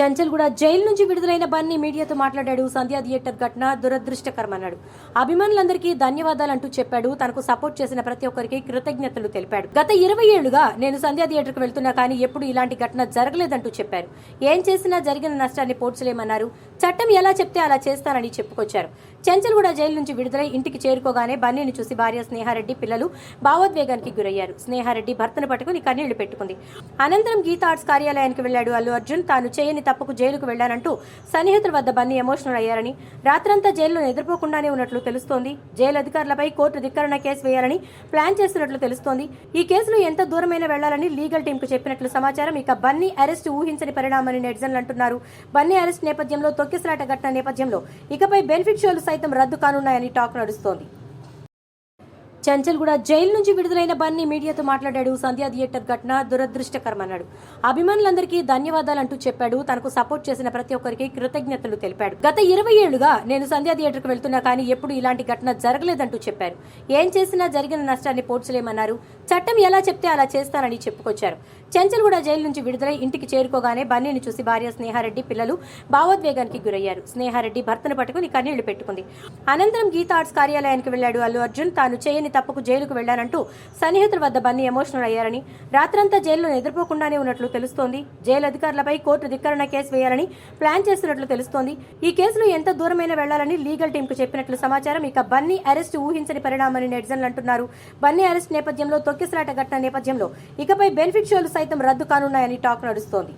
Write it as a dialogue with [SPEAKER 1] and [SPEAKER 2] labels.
[SPEAKER 1] Chanchalguda jail నుంచి విడుదలైన బన్నీ మీడియాతో మాట్లాడాడు. సంధ్యా థియేటర్ ఘటన దురదృష్టకరమన్నాడు. అభిమానులందరికీ ధన్యవాదాలు అంటూ చెప్పాడు. తనకు సపోర్ట్ చేసిన ప్రతి ఒక్కరికి కృతజ్ఞతలు తెలిపాడు. గత ఇరవై ఏళ్ళుగా నేను సంధ్యా థియేటర్కు వెళ్తున్నా కానీ ఎప్పుడు ఇలాంటి ఘటన జరగలేదంటూ చెప్పారు. ఏం చేసినా జరిగిన నష్టాన్ని పోడ్చలేమన్నారు. చట్టం ఎలా చెప్తే అలా చేస్తానని చెప్పుకొచ్చారు. చంచల్గూడ జైలు నుంచి విడుదలై ఇంటికి చేరుకోగానే బన్నీని చూసి భార్య స్నేహారెడ్డి పిల్లలు భావోద్వేగానికి గురయ్యారు. స్నేహారెడ్డి భర్తను పట్టుకుని కన్నీళ్ళు పెట్టుకుంది. అనంతరం గీతా ఆర్ట్స్ కార్యాలయానికి వెళ్ళాడు అల్లు అర్జున్. తాను చేయని తప్పుకు జైలుకు వెళ్ళానంటూ సన్నిహితుల వద్ద బన్నీ ఎమోషనల్ అయ్యారని రాత్రంతా జైల్లో నిద్రపోకుండానే ఉన్నట్లు తెలుస్తోంది. జైలు అధికారులపై కోర్టు ధిక్కరణ కేసు వేయాలని ప్లాన్ చేస్తున్నట్లు తెలుస్తోంది. ఈ కేసులో ఎంత దూరమైన వెళ్ళాలని లీగల్ టీంకు చెప్పినట్లు సమాచారం ఇక బన్నీ అరెస్ట్ ఊహించని పరిణామని నెటిజన్లు అంటున్నారు. బన్నీ అరెస్ట్ నేపథ్యంలో తొక్కిసలాట ఘటన నేపథ్యంలో ఇకపై బెనిఫిట్ షోలు సైతం రద్దు కానున్నాయని టాక్ నడుస్తోంది. చంచల్గూడ జైలు నుంచి విడుదలైన బన్నీ మీడియాతో మాట్లాడాడు. సంధ్యా థియేటర్ ఘటన దురదృష్టకరమన్నాడు. అభిమానులందరికీ ధన్యవాదాలు అంటూ చెప్పాడు. తనకు సపోర్ట్ చేసిన ప్రతి ఒక్కరికి కృతజ్ఞతలు తెలిపాడు. గత ఇరవై ఏళ్ళుగా నేను సంధ్యా థియేటర్కు వెళ్తున్నా కానీ ఎప్పుడు ఇలాంటి ఘటన జరగలేదంటూ చెప్పారు. ఏం చేసినా జరిగిన నష్టాన్ని పోడ్చలేమన్నారు. చట్టం ఎలా చెప్తే అలా చేస్తానని చెప్పుకొచ్చారు. చంచల్గూడ జైలు నుంచి విడుదలై ఇంటికి చేరుకోగానే బన్నీని చూసి భార్య స్నేహారెడ్డి పిల్లలు భావోద్వేగానికి గురయ్యారు. స్నేహారెడ్డి భర్తను పట్టుకుని కన్నీళ్ళు పెట్టుకుంది. అనంతరం గీతా ఆర్ట్స్ కార్యాలయానికి వెళ్ళాడు. అల్లు అర్జున్ తాను చేయని చేయని తప్పుకు జైలుకు వెళ్ళానంటూ సన్నిహితుల వద్ద బన్నీ ఎమోషనల్ అయ్యారని రాత్రంతా జైల్లో నిద్రపోకుండానే ఉన్నట్లు తెలుస్తోంది. జైలు అధికారులపై కోర్టు ధిక్కరణ కేసు వేయాలని ప్లాన్ చేస్తున్నట్లు తెలుస్తోంది. ఈ కేసులో ఎంత దూరమైన వెళ్ళాలని లీగల్ టీంకు చెప్పినట్లు సమాచారం ఇక బన్నీ అరెస్ట్ ఊహించని పరిణామని నెటిజన్లు అంటున్నారు. బన్నీ అరెస్ట్ నేపథ్యంలో తొక్కిసలాట ఘటన నేపథ్యంలో ఇకపై బెనిఫిట్ షోలు సైతం రద్దు కానున్నాయని టాక్ నడుస్తోంది.